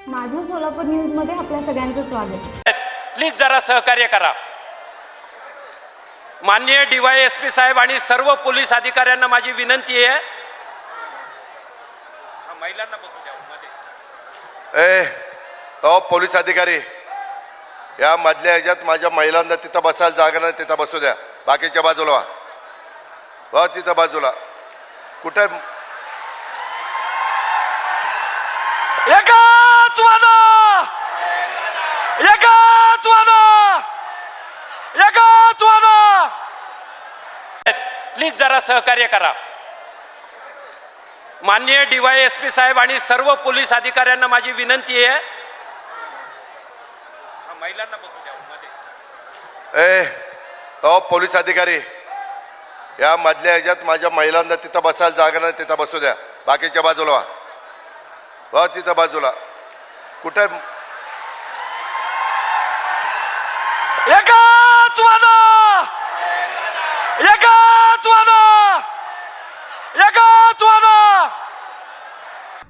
सोलापूर न्यूजमध्ये आपल्या सगळ्यांचं स्वागत. प्लीज जरा सहकार्य करा. माननीय डीवाय एस पी साहेब आणि सर्व पोलीस अधिकाऱ्यांना माझी विनंती आहे. हा, महिलांना बसू द्या मध्ये ए अ पोलीस अधिकारी या मधल्या ह्याच्यात माझ्या महिलांना तिथं बसायला जागा नाही तिथं बसू द्या. बाकीच्या बाजूला व्हा वा तिथं बाजूला. कुठे? एकाच प्लीज जरा सहकार्य करा. माननीय डीवाय एस पी साहेब आणि सर्व पोलीस अधिकाऱ्यांना माझी विनंती आहे. हा, महिलांना बसू द्या ए अ पोलीस अधिकारी या मधल्या ह्याच्यात माझ्या महिलांना तिथं बसायला जागा नाही तिथं बसू द्या. बाकीच्या बाजूला वा. तिथं बाजूला. कुठे? एकाच